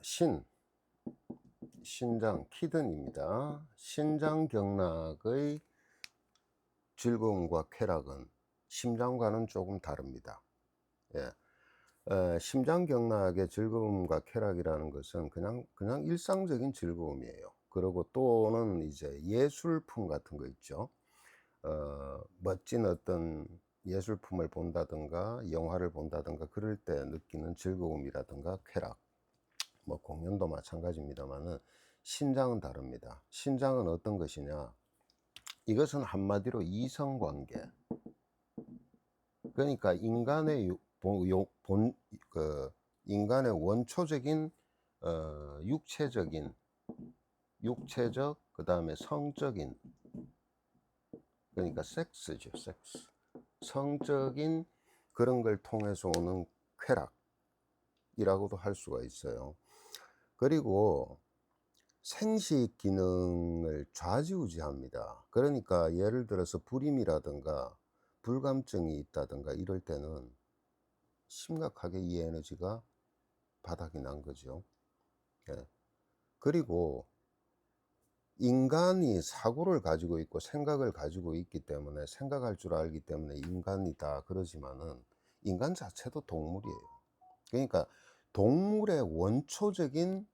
신 신장 키든입니다. 신장 경락의 즐거움과 쾌락은 심장과는 조금 다릅니다. 예. 에, 심장 경락의 즐거움과 쾌락이라는 것은 그냥 그냥 일상적인 즐거움이에요. 그리고 또는 이제 예술품 같은 거 있죠. 어, 멋진 어떤 예술품을 본다든가 영화를 본다든가 그럴 때 느끼는 즐거움이라든가 쾌락 뭐 공연도 마찬가지입니다만은 신장은 다릅니다. 신장은 어떤 것이냐? 이것은 한마디로 이성관계. 그러니까 인간의 본, 그 인간의 원초적인 어, 육체적인 육체적 그 다음에 성적인 그러니까 섹스죠 섹스 성적인 그런 걸 통해서 오는 쾌락이라고도 할 수가 있어요. 그리고 생식 기능을 좌지우지합니다. 그러니까 예를 들어서 불임이라든가 불감증이 있다든가 이럴 때는 심각하게 이 에너지가 바닥이 난 거죠. 예. 그리고 인간이 사고를 가지고 있고 생각을 가지고 있기 때문에 생각할 줄 알기 때문에 인간이다 그러지만은 인간 자체도 동물이에요. 그러니까 동물의 원초적인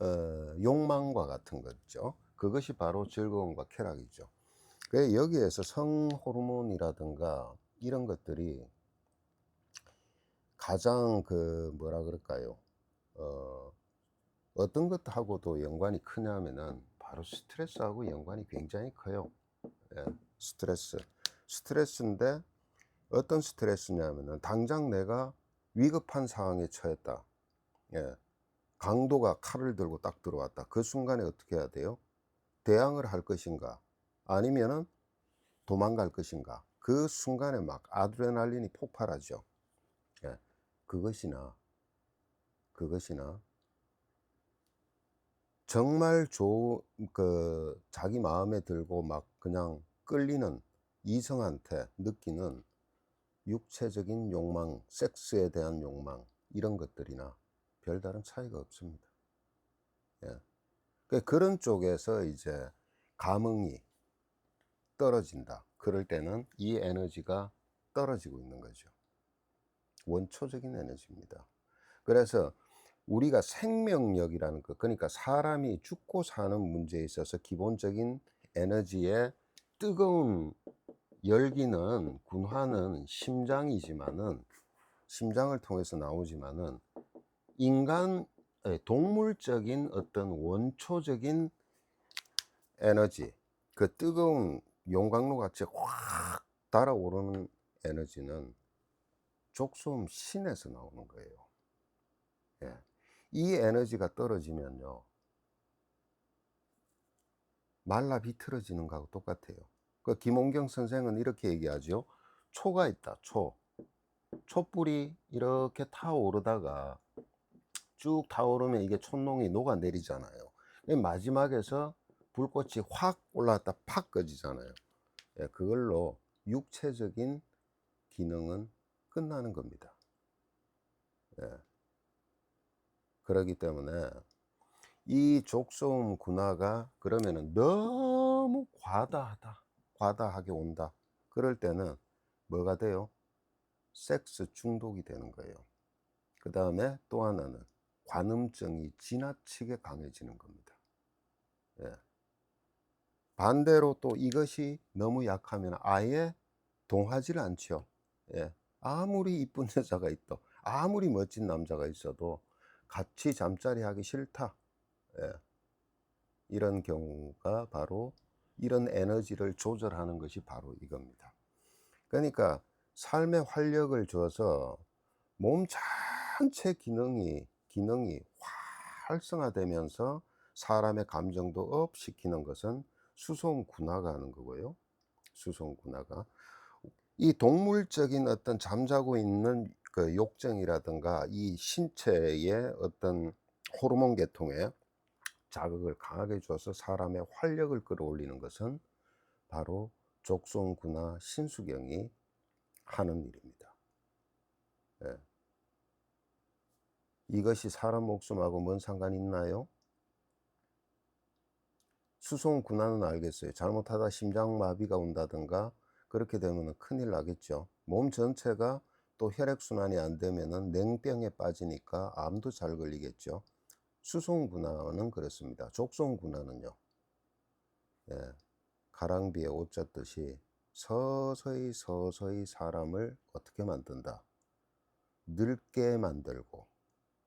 어, 욕망과 같은 거죠. 그것이 바로 즐거움과 쾌락이죠. 그래서 여기에서 성 호르몬이라든가 이런 것들이 가장 그 뭐라 그럴까요? 어, 어떤 것하고도 연관이 크냐면은 바로 스트레스하고 연관이 굉장히 커요. 예, 스트레스. 스트레스인데 어떤 스트레스냐면은 당장 내가 위급한 상황에 처했다. 예. 강도가 칼을 들고 딱 들어왔다. 그 순간에 어떻게 해야 돼요? 대항을 할 것인가? 아니면은 도망갈 것인가? 그 순간에 막 아드레날린이 폭발하죠. 예. 그것이나, 그것이나, 정말 좋, 그, 자기 마음에 들고 막 그냥 끌리는 이성한테 느끼는 육체적인 욕망, 섹스에 대한 욕망, 이런 것들이나 별다른 차이가 없습니다. 예. 그 그런 쪽에서 이제 감흥이 떨어진다. 그럴 때는 이 에너지가 떨어지고 있는 거죠. 원초적인 에너지입니다. 그래서 우리가 생명력이라는 것, 그러니까 사람이 죽고 사는 문제에 있어서 기본적인 에너지의 뜨거운 열기는 군화는 심장이지만은 심장을 통해서 나오지만은 인간 에, 동물적인 어떤 원초적인 에너지 그 뜨거운 용광로 같이 확 달아오르는 에너지는 족소음 신에서 나오는 거예요. 예. 이 에너지가 떨어지면요 말라 비틀어지는 거하고 똑같아요. 그 김홍경 선생은 이렇게 얘기하죠. 초가 있다. 초. 촛불이 이렇게 타오르다가 쭉 타오르면 이게 촛농이 녹아내리잖아요. 마지막에서 불꽃이 확 올라왔다 팍 꺼지잖아요. 예, 그걸로 육체적인 기능은 끝나는 겁니다. 예. 그렇기 때문에 이 족소음 군화가 그러면은 너무 과다하다, 과다하게 온다. 그럴 때는 뭐가 돼요? 섹스 중독이 되는 거예요. 그 다음에 또 하나는 관음증이 지나치게 강해지는 겁니다. 예. 반대로 또 이것이 너무 약하면 아예 동하지를 않죠. 예. 아무리 이쁜 여자가 있도, 아무리 멋진 남자가 있어도 같이 잠자리 하기 싫다. 예. 이런 경우가 바로 이런 에너지를 조절하는 것이 바로 이겁니다. 그러니까 삶의 활력을 줘서 몸 전체 기능이 기능이 활성화되면서 사람의 감정도 업 시키는 것은 수송 군화가 하는 거고요. 수송 군화가 이 동물적인 어떤 잠자고 있는 그 욕정이라든가 이 신체의 어떤 호르몬 계통에 자극을 강하게 줘서 사람의 활력을 끌어올리는 것은 바로 족송구나 신수경이 하는 일입니다. 예. 이것이 사람 목숨하고 뭔 상관이 있나요? 수송군화는 알겠어요. 잘못하다 심장마비가 온다든가 그렇게 되면 큰일 나겠죠. 몸 전체가 또 혈액순환이 안 되면 냉병에 빠지니까 암도 잘 걸리겠죠. 수송군화는 그렇습니다. 족송군화는요. 예, 가랑비에 옷 젖듯이 서서히 서서히 사람을 어떻게 만든다. 늙게 만들고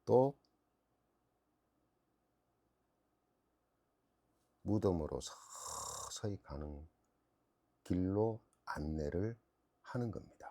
또 무덤으로 서서히 가는 길로 안내를 하는 겁니다.